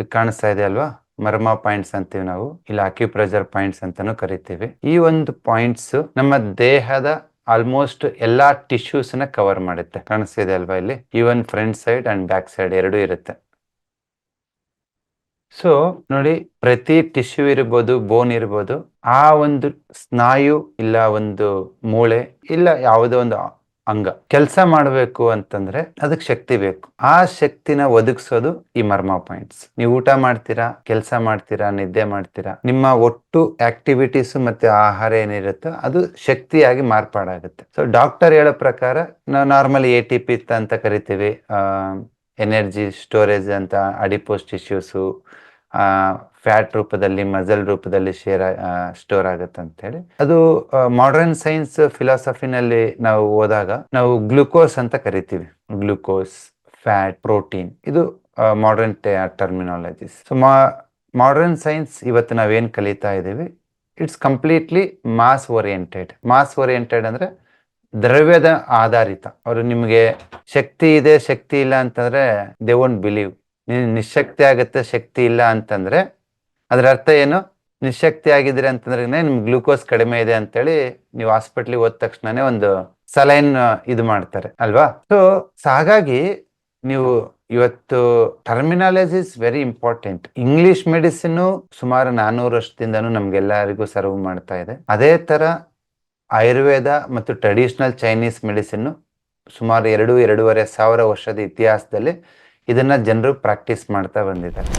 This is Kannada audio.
ಇಲ್ಲಿ ಕಾಣಿಸ್ತಾ ಇದೆ ಅಲ್ವಾ? ಮರ್ಮ ಪಾಯಿಂಟ್ಸ್ ಅಂತೀವಿ ನಾವು. ಇಲ್ಲಿ ಅಕ್ಯುಪ್ರೆಷರ್ ಪಾಯಿಂಟ್ಸ್ ಅಂತಾನು ಕರಿತೀವಿ. ಈ ಒಂದು ಪಾಯಿಂಟ್ಸ್ ನಮ್ಮ ದೇಹದ ಆಲ್ಮೋಸ್ಟ್ ಎಲ್ಲಾ ಟಿಶ್ಯೂಸ್ನ ಕವರ್ ಮಾಡುತ್ತೆ. ಕಾಣಿಸ್ತಿದೆ ಅಲ್ವಾ ಇಲ್ಲಿ? Even front side and back side ಎರಡು ಇರುತ್ತೆ. ಸೊ ನೋಡಿ, ಪ್ರತಿ ಟಿಶ್ಯೂ ಇರ್ಬೋದು ಬೋನ್ ಇರ್ಬೋದು, ಆ ಒಂದು ಸ್ನಾಯು ಇಲ್ಲ ಒಂದು ಮೂಳೆ ಇಲ್ಲ ಯಾವುದೋ ಒಂದು ಅಂಗ. ಕೆಲಸ ಮಾಡಬೇಕು ಅಂತಂದ್ರೆ ಅದಕ್ಕೆ ಶಕ್ತಿ ಬೇಕು. ಆ ಶಕ್ತಿನ ಒದಗಿಸೋದು ಈ ಮರ್ಮ ಪಾಯಿಂಟ್ಸ್. ನೀವು ಊಟ ಮಾಡ್ತೀರಾ, ಕೆಲಸ ಮಾಡ್ತೀರಾ, ನಿದ್ದೆ ಮಾಡ್ತೀರಾ, ನಿಮ್ಮ ಒಟ್ಟು ಆಕ್ಟಿವಿಟೀಸ್ ಮತ್ತೆ ಆಹಾರ ಏನಿರುತ್ತೋ ಅದು ಶಕ್ತಿಯಾಗಿ ಮಾರ್ಪಾಡಾಗುತ್ತೆ. ಸೊ ಡಾಕ್ಟರ್ ಹೇಳೋ ಪ್ರಕಾರ ನಾವು ನಾರ್ಮಲಿ ಎ ಟಿ ಪಿ ಅಂತ ಕರಿತೀವಿ. ಎನರ್ಜಿ ಸ್ಟೋರೇಜ್ ಅಂತ ಅಡಿಪೋಸ್ ಟಿಶ್ಯೂಸು ಫ್ಯಾಟ್ ರೂಪದಲ್ಲಿ ಮಜಲ್ ರೂಪದಲ್ಲಿ ಶೇರ್ ಸ್ಟೋರ್ ಆಗುತ್ತೆ ಅಂತ ಹೇಳಿ ಅದು ಮಾಡರ್ನ್ ಸೈನ್ಸ್ ಫಿಲಾಸಫಿನಲ್ಲಿ ನಾವು ಹೋದಾಗ ನಾವು ಗ್ಲುಕೋಸ್ ಅಂತ ಕರಿತೀವಿ. ಗ್ಲುಕೋಸ್ ಫ್ಯಾಟ್ ಪ್ರೋಟೀನ್ ಇದು modern terminologies so modern science ಇವತ್ತು ನಾವೇನ್ ಕಲಿತಾ ಇದ್ದೀವಿ it's completely mass oriented mass oriented ಅಂದ್ರೆ ದ್ರವ್ಯದ ಆಧಾರಿತ. ಅವರು ನಿಮಗೆ ಶಕ್ತಿ ಇದೆ, ಶಕ್ತಿ ಇಲ್ಲ ಅಂತಂದ್ರೆ ದೇ ವೋಂಟ್ ಬಿಲೀವ್ ನಿಶಕ್ತಿ ಆಗುತ್ತೆ, ಶಕ್ತಿ ಇಲ್ಲ ಅಂತಂದ್ರೆ ಅದ್ರ ಅರ್ಥ ಏನು? ನಿಶಕ್ತಿ ಆಗಿದ್ರೆ ಅಂತಂದ್ರೆ ನಿಮ್ ಗ್ಲೂಕೋಸ್ ಕಡಿಮೆ ಇದೆ ಅಂತೇಳಿ ನೀವು ಹಾಸ್ಪಿಟ್ಲಿಗೆ ಹೋದ ತಕ್ಷಣನೇ ಒಂದು ಸಲೈನ್ ಇದು ಮಾಡ್ತಾರೆ, ಅಲ್ವಾ? ಸೊ ಹಾಗಾಗಿ ನೀವು ಇವತ್ತು terminology is very important English medicine ಸುಮಾರು ನಾನೂರು ವರ್ಷದಿಂದನೂ ನಮ್ಗೆಲ್ಲರಿಗೂ ಸರ್ವ್ ಮಾಡ್ತಾ ಇದೆ. ಅದೇ ತರ ಆಯುರ್ವೇದ ಮತ್ತು ಟ್ರೆಡಿಷನಲ್ ಚೈನೀಸ್ ಮೆಡಿಸಿನ್ ಸುಮಾರು ಎರಡು, ಎರಡೂವರೆ ಸಾವಿರ ವರ್ಷದ ಇತಿಹಾಸದಲ್ಲಿ ಇದನ್ನ ಜನರು ಪ್ರಾಕ್ಟೀಸ್ ಮಾಡ್ತಾ ಬಂದಿದ್ದಾರೆ.